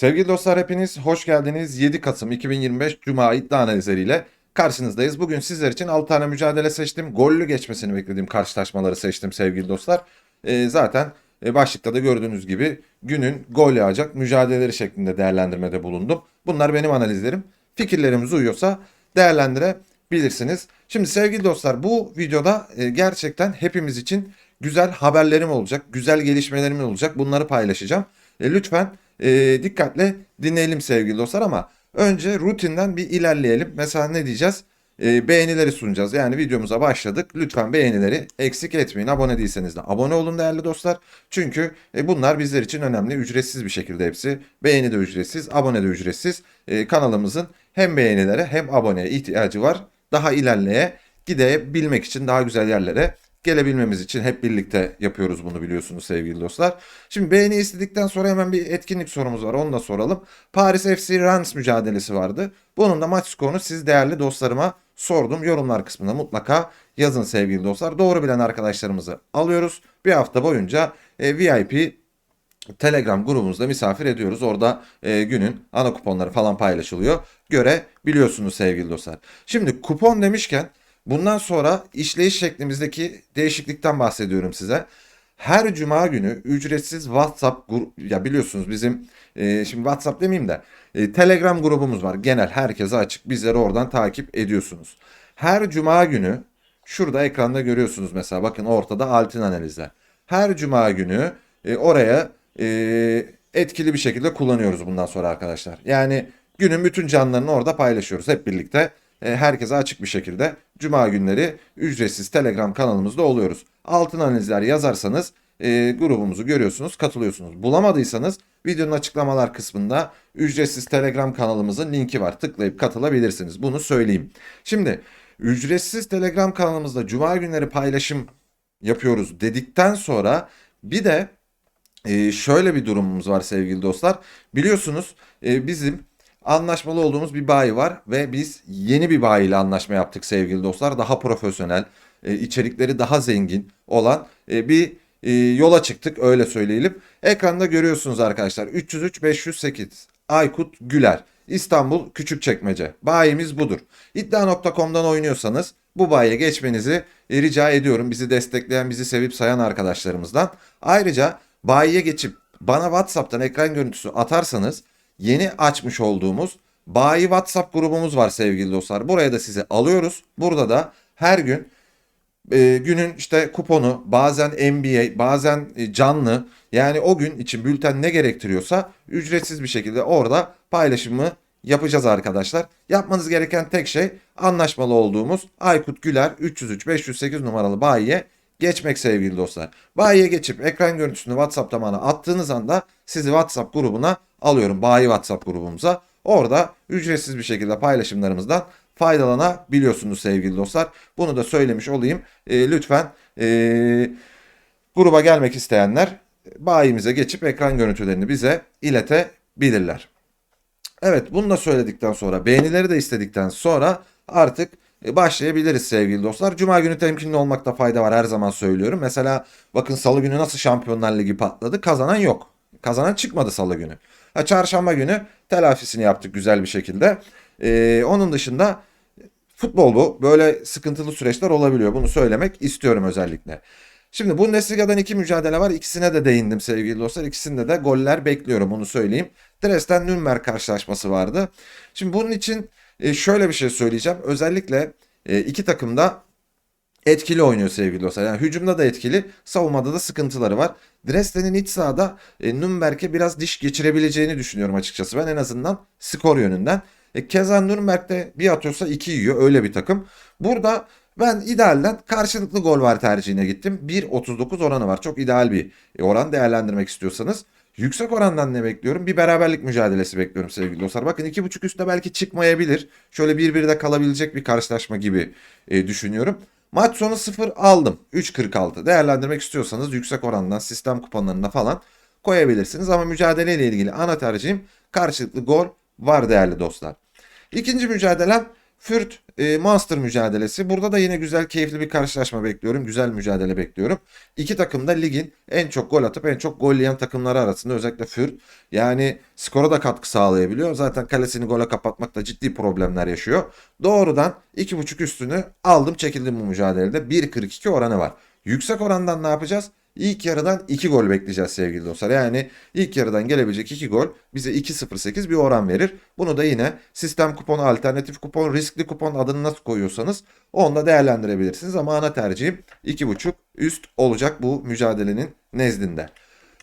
Sevgili dostlar hepiniz hoş geldiniz. 7 Kasım 2025 Cuma iddia analizleriyle karşınızdayız. Bugün sizler için 6 tane mücadele seçtim. Gollü geçmesini beklediğim karşılaşmaları seçtim sevgili dostlar. Ee, zaten e, başlıkta da gördüğünüz gibi günün gol yağacak mücadeleleri şeklinde değerlendirmede bulundum. Bunlar benim analizlerim. Fikirlerimiz uyuyorsa değerlendirebilirsiniz. Şimdi sevgili dostlar bu videoda e, gerçekten hepimiz için güzel haberlerim olacak, güzel gelişmelerim olacak. Bunları paylaşacağım. E, lütfen e, dikkatle dinleyelim sevgili dostlar ama önce rutinden bir ilerleyelim. Mesela ne diyeceğiz? E, beğenileri sunacağız. Yani videomuza başladık. Lütfen beğenileri eksik etmeyin. Abone değilseniz de abone olun değerli dostlar. Çünkü e, bunlar bizler için önemli. Ücretsiz bir şekilde hepsi. Beğeni de ücretsiz, abone de ücretsiz. E, kanalımızın hem beğenilere hem aboneye ihtiyacı var. Daha ilerleye gidebilmek için daha güzel yerlere gelebilmemiz için hep birlikte yapıyoruz bunu biliyorsunuz sevgili dostlar. Şimdi beğeni istedikten sonra hemen bir etkinlik sorumuz var onu da soralım. Paris FC Reims mücadelesi vardı. Bunun da maç skorunu siz değerli dostlarıma sordum. Yorumlar kısmında mutlaka yazın sevgili dostlar. Doğru bilen arkadaşlarımızı alıyoruz. Bir hafta boyunca e, VIP Telegram grubumuzda misafir ediyoruz. Orada e, günün ana kuponları falan paylaşılıyor. Görebiliyorsunuz sevgili dostlar. Şimdi kupon demişken bundan sonra işleyiş şeklimizdeki değişiklikten bahsediyorum size. Her cuma günü ücretsiz WhatsApp grup ya biliyorsunuz bizim e, şimdi WhatsApp demeyeyim de e, Telegram grubumuz var. Genel herkese açık. Bizleri oradan takip ediyorsunuz. Her cuma günü şurada ekranda görüyorsunuz mesela bakın ortada altın analizler. Her cuma günü e, oraya e, etkili bir şekilde kullanıyoruz bundan sonra arkadaşlar. Yani günün bütün canlarını orada paylaşıyoruz hep birlikte. E, herkese açık bir şekilde cuma günleri ücretsiz Telegram kanalımızda oluyoruz. Altın analizler yazarsanız e, grubumuzu görüyorsunuz, katılıyorsunuz. Bulamadıysanız videonun açıklamalar kısmında ücretsiz Telegram kanalımızın linki var. Tıklayıp katılabilirsiniz. Bunu söyleyeyim. Şimdi ücretsiz Telegram kanalımızda cuma günleri paylaşım yapıyoruz dedikten sonra bir de e, şöyle bir durumumuz var sevgili dostlar. Biliyorsunuz e, bizim anlaşmalı olduğumuz bir bayi var ve biz yeni bir bayi ile anlaşma yaptık sevgili dostlar. Daha profesyonel, e, içerikleri daha zengin olan e, bir e, yola çıktık öyle söyleyelim. Ekranda görüyorsunuz arkadaşlar 303 508 Aykut Güler İstanbul Küçükçekmece. Bayimiz budur. İddia.com'dan oynuyorsanız bu bayiye geçmenizi rica ediyorum. Bizi destekleyen, bizi sevip sayan arkadaşlarımızdan. Ayrıca bayiye geçip bana WhatsApp'tan ekran görüntüsü atarsanız yeni açmış olduğumuz bayi WhatsApp grubumuz var sevgili dostlar. Buraya da sizi alıyoruz. Burada da her gün e, günün işte kuponu bazen NBA bazen e, canlı yani o gün için bülten ne gerektiriyorsa ücretsiz bir şekilde orada paylaşımı yapacağız arkadaşlar. Yapmanız gereken tek şey anlaşmalı olduğumuz Aykut Güler 303 508 numaralı bayiye geçmek sevgili dostlar. Bayiye geçip ekran görüntüsünü WhatsApp'ta bana attığınız anda sizi WhatsApp grubuna alıyorum. Bayi WhatsApp grubumuza. Orada ücretsiz bir şekilde paylaşımlarımızdan faydalanabiliyorsunuz sevgili dostlar. Bunu da söylemiş olayım. E, lütfen e, gruba gelmek isteyenler bayimize geçip ekran görüntülerini bize iletebilirler. Evet bunu da söyledikten sonra beğenileri de istedikten sonra artık e, başlayabiliriz sevgili dostlar. Cuma günü temkinli olmakta fayda var her zaman söylüyorum. Mesela bakın salı günü nasıl Şampiyonlar Ligi patladı kazanan yok. Kazanan çıkmadı salı günü. Ha, çarşamba günü telafisini yaptık güzel bir şekilde. Ee, onun dışında futbol bu. Böyle sıkıntılı süreçler olabiliyor. Bunu söylemek istiyorum özellikle. Şimdi Bundesliga'dan iki mücadele var. İkisine de değindim sevgili dostlar. İkisinde de goller bekliyorum onu söyleyeyim. Dresden Nürnberg karşılaşması vardı. Şimdi bunun için e, şöyle bir şey söyleyeceğim. Özellikle e, iki takım da etkili oynuyor sevgili dostlar. Yani hücumda da etkili, savunmada da sıkıntıları var. Dresden'in iç sahada e, Nürnberg'e biraz diş geçirebileceğini düşünüyorum açıkçası. Ben en azından skor yönünden. E, keza Nürnberg'de bir atıyorsa iki yiyor öyle bir takım. Burada ben idealden karşılıklı gol var tercihine gittim. 1.39 oranı var. Çok ideal bir oran değerlendirmek istiyorsanız. Yüksek orandan ne bekliyorum? Bir beraberlik mücadelesi bekliyorum sevgili dostlar. Bakın 2.5 üstte belki çıkmayabilir. Şöyle 1-1'de kalabilecek bir karşılaşma gibi e, düşünüyorum. Maç sonu 0 aldım. 3.46. Değerlendirmek istiyorsanız yüksek orandan sistem kuponlarına falan koyabilirsiniz. Ama mücadeleyle ilgili ana tercihim karşılıklı gol var değerli dostlar. İkinci mücadelem Fürt e, Monster mücadelesi. Burada da yine güzel keyifli bir karşılaşma bekliyorum. Güzel mücadele bekliyorum. İki takım da ligin en çok gol atıp en çok gol yiyen takımları arasında özellikle Fürt. Yani skora da katkı sağlayabiliyor. Zaten kalesini gole kapatmakta ciddi problemler yaşıyor. Doğrudan 2.5 üstünü aldım çekildim bu mücadelede. 1.42 oranı var. Yüksek orandan ne yapacağız? İlk yarıdan 2 gol bekleyeceğiz sevgili dostlar. Yani ilk yarıdan gelebilecek 2 gol bize 2.08 bir oran verir. Bunu da yine sistem kuponu, alternatif kupon, riskli kupon adını nasıl koyuyorsanız onu da değerlendirebilirsiniz. Ama ana tercihim 2.5 üst olacak bu mücadelenin nezdinde.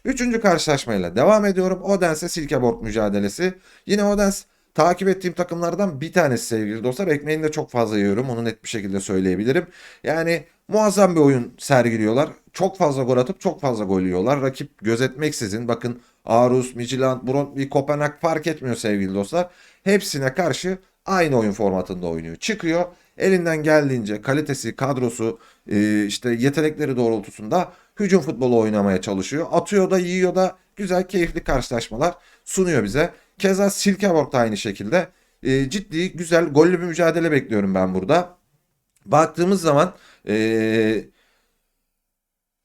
Üçüncü karşılaşmayla devam ediyorum. Odense Silkeborg mücadelesi. Yine Odense takip ettiğim takımlardan bir tanesi sevgili dostlar. Ekmeğini de çok fazla yiyorum. Onu net bir şekilde söyleyebilirim. Yani muazzam bir oyun sergiliyorlar. Çok fazla gol atıp çok fazla gol yiyorlar. Rakip gözetmeksizin bakın Aarhus, Midtjylland, Brøndby, Kopenhag fark etmiyor sevgili dostlar. Hepsine karşı aynı oyun formatında oynuyor. Çıkıyor elinden geldiğince kalitesi, kadrosu, e, işte yetenekleri doğrultusunda hücum futbolu oynamaya çalışıyor. Atıyor da yiyor da güzel keyifli karşılaşmalar sunuyor bize. Keza Silkeborg da aynı şekilde e, ciddi güzel gollü bir mücadele bekliyorum ben burada. Baktığımız zaman e,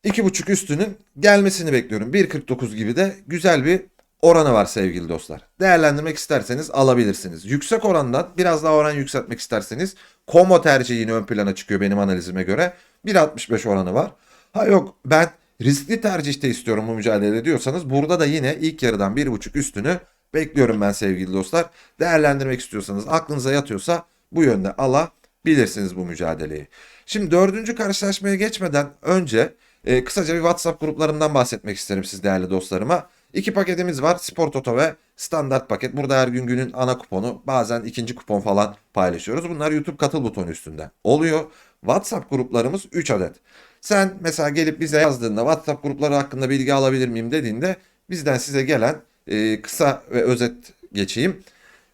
iki buçuk üstünün gelmesini bekliyorum. 1.49 gibi de güzel bir oranı var sevgili dostlar. Değerlendirmek isterseniz alabilirsiniz. Yüksek orandan biraz daha oran yükseltmek isterseniz Komo tercihi yine ön plana çıkıyor benim analizime göre. 1.65 oranı var. Ha yok ben riskli tercihte istiyorum bu mücadele diyorsanız burada da yine ilk yarıdan 1.5 üstünü bekliyorum ben sevgili dostlar. Değerlendirmek istiyorsanız aklınıza yatıyorsa bu yönde alabilirsiniz bu mücadeleyi. Şimdi dördüncü karşılaşmaya geçmeden önce e, kısaca bir WhatsApp gruplarından bahsetmek isterim siz değerli dostlarıma. İki paketimiz var. Spor Toto ve standart paket. Burada her gün günün ana kuponu bazen ikinci kupon falan paylaşıyoruz. Bunlar YouTube katıl butonu üstünde oluyor. WhatsApp gruplarımız 3 adet. Sen mesela gelip bize yazdığında WhatsApp grupları hakkında bilgi alabilir miyim dediğinde bizden size gelen e, kısa ve özet geçeyim.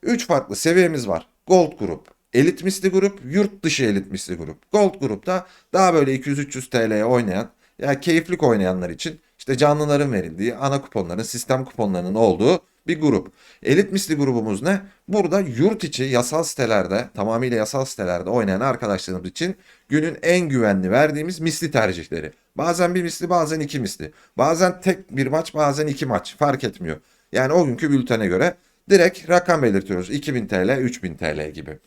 3 farklı seviyemiz var. Gold grup, elit misli grup, yurt dışı elit misli grup. Gold grupta daha böyle 200-300 TL'ye oynayan ya keyiflik oynayanlar için işte canlıların verildiği ana kuponların, sistem kuponlarının olduğu bir grup. Elit misli grubumuz ne? Burada yurt içi yasal sitelerde, tamamıyla yasal sitelerde oynayan arkadaşlarımız için günün en güvenli verdiğimiz misli tercihleri. Bazen bir misli, bazen iki misli. Bazen tek bir maç, bazen iki maç. Fark etmiyor. Yani o günkü bültene göre direkt rakam belirtiyoruz. 2000 TL, 3000 TL gibi.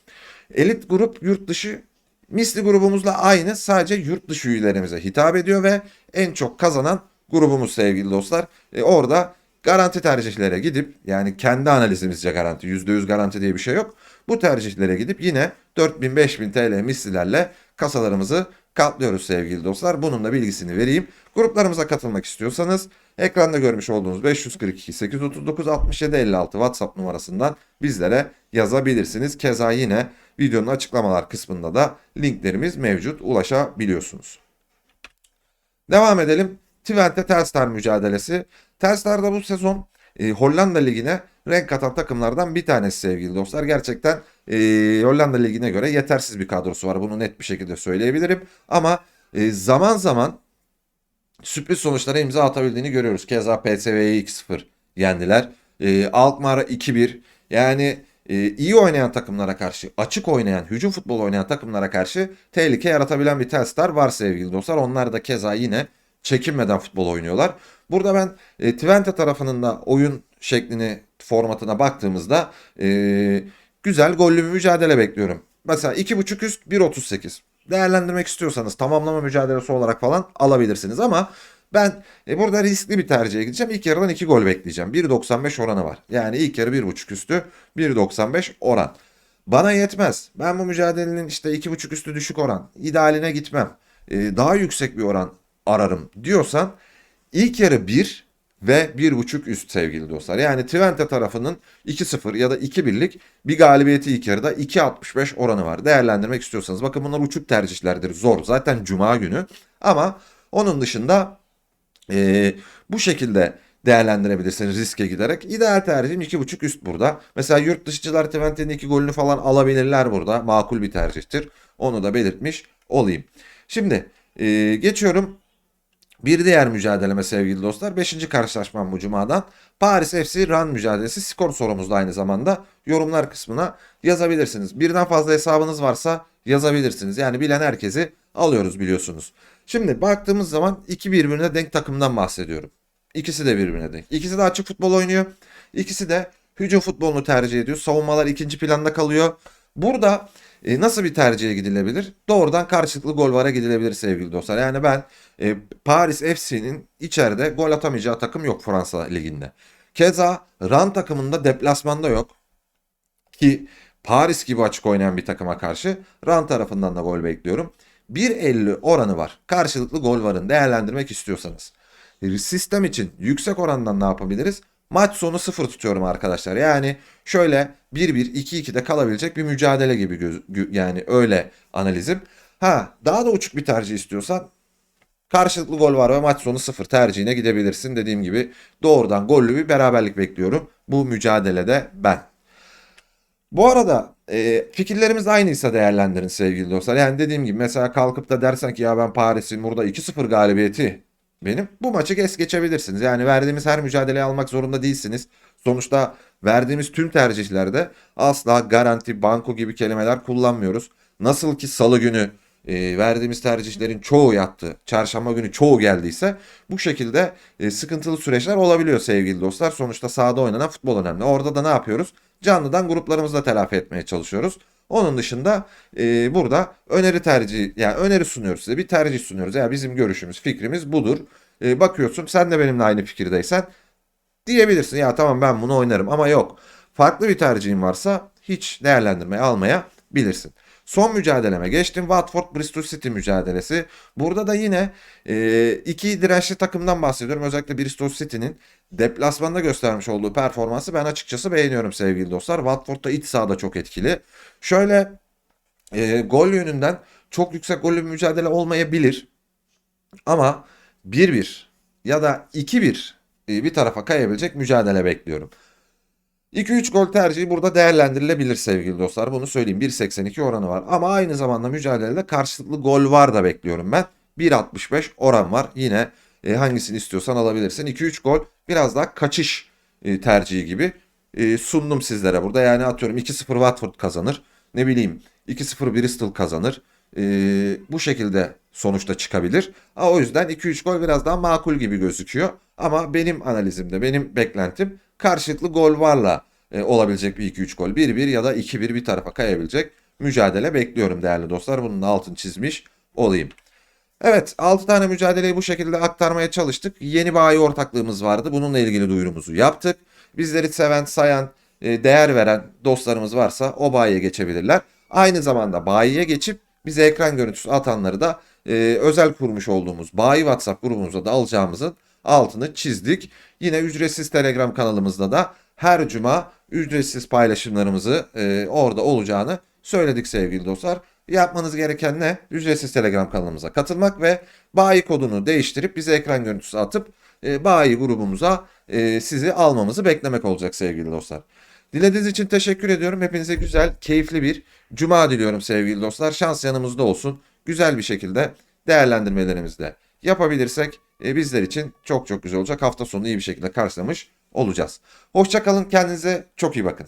Elit grup yurt dışı misli grubumuzla aynı sadece yurt dışı üyelerimize hitap ediyor ve en çok kazanan grubumuz sevgili dostlar. E, orada garanti tercihlere gidip yani kendi analizimizce garanti %100 garanti diye bir şey yok. Bu tercihlere gidip yine 4000-5000 TL mislilerle kasalarımızı katlıyoruz sevgili dostlar. Bunun da bilgisini vereyim. Gruplarımıza katılmak istiyorsanız ekranda görmüş olduğunuz 542 839 67 56 WhatsApp numarasından bizlere yazabilirsiniz. Keza yine videonun açıklamalar kısmında da linklerimiz mevcut ulaşabiliyorsunuz. Devam edelim. Twente Telstar mücadelesi. Telstar da bu sezon e, Hollanda Ligi'ne renk katan takımlardan bir tanesi sevgili dostlar. Gerçekten e, Hollanda Ligi'ne göre yetersiz bir kadrosu var. Bunu net bir şekilde söyleyebilirim. Ama e, zaman zaman sürpriz sonuçlara imza atabildiğini görüyoruz. Keza PSV'yi 2-0 yendiler. E, Alkmaar'a 2-1. Yani e, iyi oynayan takımlara karşı, açık oynayan, hücum futbolu oynayan takımlara karşı tehlike yaratabilen bir Telstar var sevgili dostlar. Onlar da keza yine çekinmeden futbol oynuyorlar. Burada ben e, Twente tarafının da oyun şeklini, formatına baktığımızda e, güzel gollü bir mücadele bekliyorum. Mesela 2.5 üst 1.38. Değerlendirmek istiyorsanız tamamlama mücadelesi olarak falan alabilirsiniz ama ben e, burada riskli bir tercihe gideceğim. İlk yarıdan 2 gol bekleyeceğim. 1.95 oranı var. Yani ilk yarı 1.5 üstü 1.95 oran. Bana yetmez. Ben bu mücadelenin işte 2.5 üstü düşük oran. idealine gitmem. E, daha yüksek bir oran ararım diyorsan ilk yarı 1 ve 1.5 üst sevgili dostlar. Yani Twente tarafının 2-0 ya da 2-1'lik bir galibiyeti ilk yarıda 2.65 oranı var. Değerlendirmek istiyorsanız bakın bunlar uçuk tercihlerdir. Zor. Zaten cuma günü. Ama onun dışında e, bu şekilde değerlendirebilirsiniz riske giderek. İdeal tercihim 2.5 üst burada. Mesela yurt dışıcılar Twente'nin 2 golünü falan alabilirler burada. Makul bir tercihtir. Onu da belirtmiş olayım. Şimdi e, geçiyorum Bir diğer mücadeleme sevgili dostlar. Beşinci karşılaşmam bu cumadan. Paris FC Ran mücadelesi skor sorumuzda aynı zamanda. Yorumlar kısmına yazabilirsiniz. Birden fazla hesabınız varsa yazabilirsiniz. Yani bilen herkesi alıyoruz biliyorsunuz. Şimdi baktığımız zaman iki birbirine denk takımdan bahsediyorum. İkisi de birbirine denk. İkisi de açık futbol oynuyor. İkisi de hücum futbolunu tercih ediyor. Savunmalar ikinci planda kalıyor. Burada e, nasıl bir tercihe gidilebilir? Doğrudan karşılıklı gol vara gidilebilir sevgili dostlar. Yani ben e, Paris FC'nin içeride gol atamayacağı takım yok Fransa Ligi'nde. Keza Ran takımında deplasmanda yok. Ki Paris gibi açık oynayan bir takıma karşı Ran tarafından da gol bekliyorum. 1.50 oranı var. Karşılıklı gol varın değerlendirmek istiyorsanız. E, Sistem için yüksek orandan ne yapabiliriz? Maç sonu 0 tutuyorum arkadaşlar. Yani şöyle 1-1, 2-2'de kalabilecek bir mücadele gibi göz, gö- yani öyle analizim. Ha daha da uçuk bir tercih istiyorsan karşılıklı gol var ve maç sonu 0 tercihine gidebilirsin. Dediğim gibi doğrudan gollü bir beraberlik bekliyorum bu mücadelede ben. Bu arada e, fikirlerimiz aynıysa değerlendirin sevgili dostlar. Yani dediğim gibi mesela kalkıp da dersen ki ya ben Paris'in burada 2-0 galibiyeti benim. Bu maçı es geçebilirsiniz. Yani verdiğimiz her mücadeleyi almak zorunda değilsiniz. Sonuçta verdiğimiz tüm tercihlerde asla garanti, banko gibi kelimeler kullanmıyoruz. Nasıl ki salı günü e, verdiğimiz tercihlerin çoğu yattı. Çarşamba günü çoğu geldiyse bu şekilde e, sıkıntılı süreçler olabiliyor sevgili dostlar. Sonuçta sahada oynanan futbol önemli. Orada da ne yapıyoruz? Canlıdan gruplarımızla telafi etmeye çalışıyoruz. Onun dışında e, burada öneri tercih yani öneri sunuyoruz size bir tercih sunuyoruz. Yani bizim görüşümüz fikrimiz budur. E, bakıyorsun sen de benimle aynı fikirdeysen diyebilirsin ya tamam ben bunu oynarım ama yok. Farklı bir tercihin varsa hiç değerlendirmeye almaya bilirsin. Son mücadeleme geçtim. Watford Bristol City mücadelesi. Burada da yine e, iki dirençli takımdan bahsediyorum. Özellikle Bristol City'nin deplasmanda göstermiş olduğu performansı ben açıkçası beğeniyorum sevgili dostlar. Watford da iç sahada çok etkili. Şöyle e, gol yönünden çok yüksek gollü bir mücadele olmayabilir. Ama 1-1 ya da 2-1 e, bir tarafa kayabilecek mücadele bekliyorum. 2-3 gol tercihi burada değerlendirilebilir sevgili dostlar. Bunu söyleyeyim. 1.82 oranı var. Ama aynı zamanda mücadelede karşılıklı gol var da bekliyorum ben. 1.65 oran var. Yine e, hangisini istiyorsan alabilirsin. 2-3 gol biraz daha kaçış e, tercihi gibi e, sundum sizlere burada. Yani atıyorum 2-0 Watford kazanır. Ne bileyim 2-0 Bristol kazanır. E, bu şekilde sonuçta çıkabilir. Ha, o yüzden 2-3 gol biraz daha makul gibi gözüküyor. Ama benim analizimde, benim beklentim karşılıklı gol varla e, olabilecek bir 2-3 gol. 1-1 ya da 2-1 bir tarafa kayabilecek mücadele bekliyorum değerli dostlar. Bunun da altını çizmiş olayım. Evet 6 tane mücadeleyi bu şekilde aktarmaya çalıştık. Yeni bayi ortaklığımız vardı. Bununla ilgili duyurumuzu yaptık. Bizleri seven, sayan, e, değer veren dostlarımız varsa o bayiye geçebilirler. Aynı zamanda bayiye geçip bize ekran görüntüsü atanları da e, özel kurmuş olduğumuz bayi WhatsApp grubumuza da alacağımızın altını çizdik. Yine ücretsiz Telegram kanalımızda da her cuma ücretsiz paylaşımlarımızı e, orada olacağını söyledik sevgili dostlar. Yapmanız gereken ne? Ücretsiz Telegram kanalımıza katılmak ve bayi kodunu değiştirip bize ekran görüntüsü atıp e, bayi grubumuza e, sizi almamızı beklemek olacak sevgili dostlar. Dilediğiniz için teşekkür ediyorum. Hepinize güzel, keyifli bir cuma diliyorum sevgili dostlar. Şans yanımızda olsun. Güzel bir şekilde değerlendirmelerimizde yapabilirsek e, bizler için çok çok güzel olacak. Hafta sonu iyi bir şekilde karşılamış olacağız. Hoşçakalın. Kendinize çok iyi bakın.